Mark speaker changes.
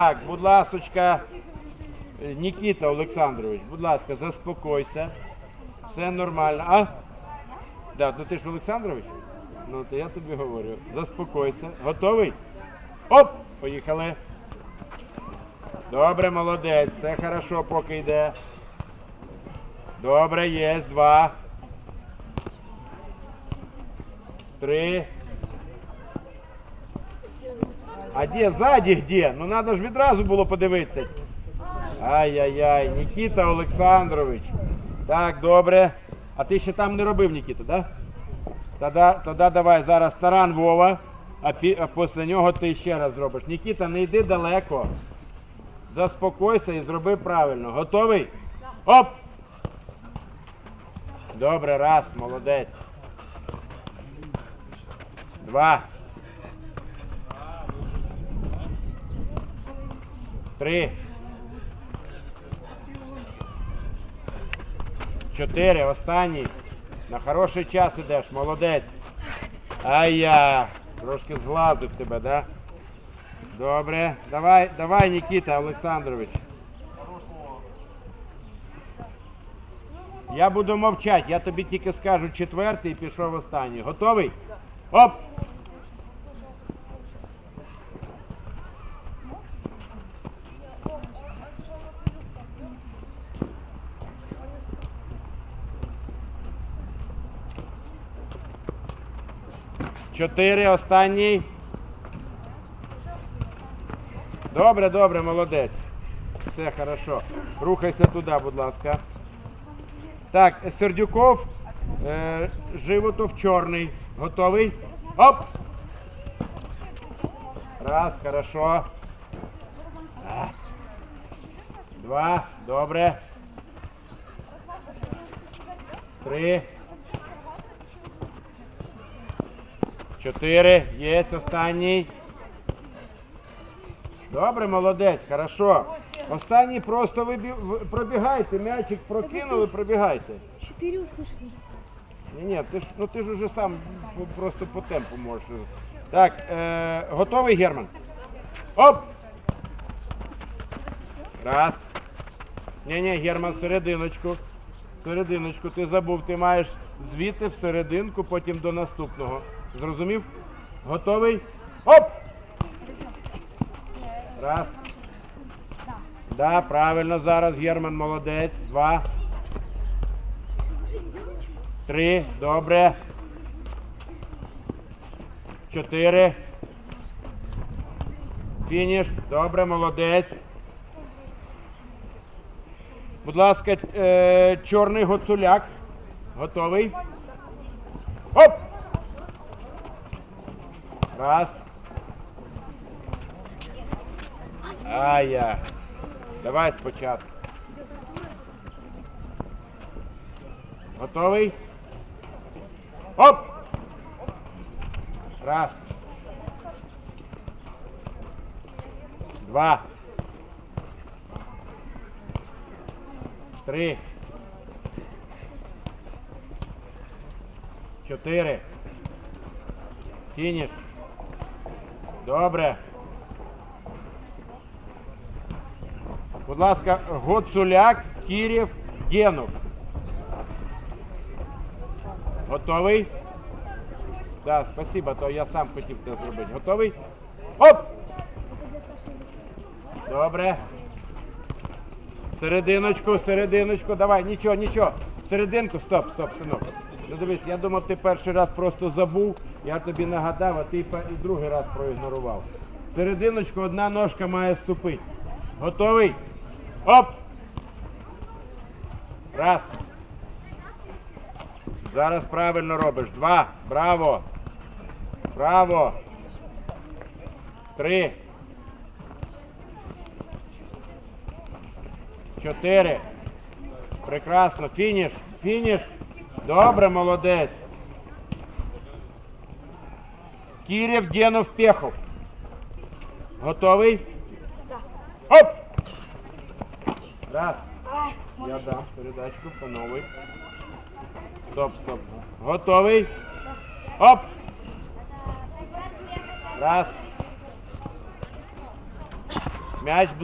Speaker 1: Так, будь ласочка, е, Нікіта Олександрович, будь ласка, заспокойся. Все нормально. А? Да, ну ти ж Олександрович? Ну, то я тобі говорю. Заспокойся. Готовий? Оп! Поїхали. Добре, молодець. Все хорошо, поки йде. Добре, є. Два. Три. А де ззаді де? Ну треба ж відразу було подивитися. Ай-яй-яй, Нікіта Олександрович. Так, добре. А ти ще там не робив, Нікіта, так? Да? Тоді, давай зараз таран Вова, а, пі, а після нього ти ще раз зробиш. Нікіта, не йди далеко. Заспокойся і зроби правильно. Готовий? Оп! Добре, раз, молодець. Два. Три. Чотири. Останній. На хороший час ідеш, молодець. Ай-я. Трошки зглазив тебе, да? Добре. Давай, давай, Нікіта Олександрович. Я буду мовчати, я тобі тільки скажу четвертий і пішов останній. Готовий? Оп! Чотири, останній. Добре, добре, молодець. Все хорошо. Рухайся туди, будь ласка. Так, Сердюков, е, Животов чорний. Готовий? Оп! Раз, хорошо. Два, добре. Три. Чотири. Є останній. Добре, молодець, хорошо. Останній просто ви пробігайте, м'ячик прокинули, пробігайте.
Speaker 2: Четыре услышали.
Speaker 1: Ні, ні, ти ж ну ти ж уже сам просто по темпу можеш. Так, е, готовий Герман? Оп! Раз. Ні, ні, Герман, серединочку. Серединочку, ти забув, ти маєш звідти в серединку, потім до наступного. Зрозумів? Готовий? Оп! Раз. Да, правильно зараз, Герман, молодець. Два. Три, добре. Чотири. Фініш. Добре, молодець. Будь ласка, е, чорний гоцуляк. Готовий. Раз. Ая. Давай спочатку. Готовий? Оп! Раз. Два. Три. Чотири. Фініш. Добре. Будь ласка, Гоцуляк, Кірєв, Генов. Готовий? Так, спасибо, то я сам хотів це зробити. Готовий? Оп! Добре. Серединочку, серединочку, давай, нічого, нічого. Серединку, стоп, стоп, синок. Ну дивись, я думав, ти перший раз просто забув, я тобі нагадав, а ти і другий раз проігнорував. Серединочку одна ножка має ступити. Готовий? Оп! Раз. Зараз правильно робиш. Два. Браво. Браво. Три. Чотири. Прекрасно. Фініш. Фініш. Добре, молодець. Кірєв, Дєнов, Пехов. Готовий? Оп! Раз. Я дам передачку по новій. Стоп, стоп. Готовий? Оп! Раз. М'яч ближче.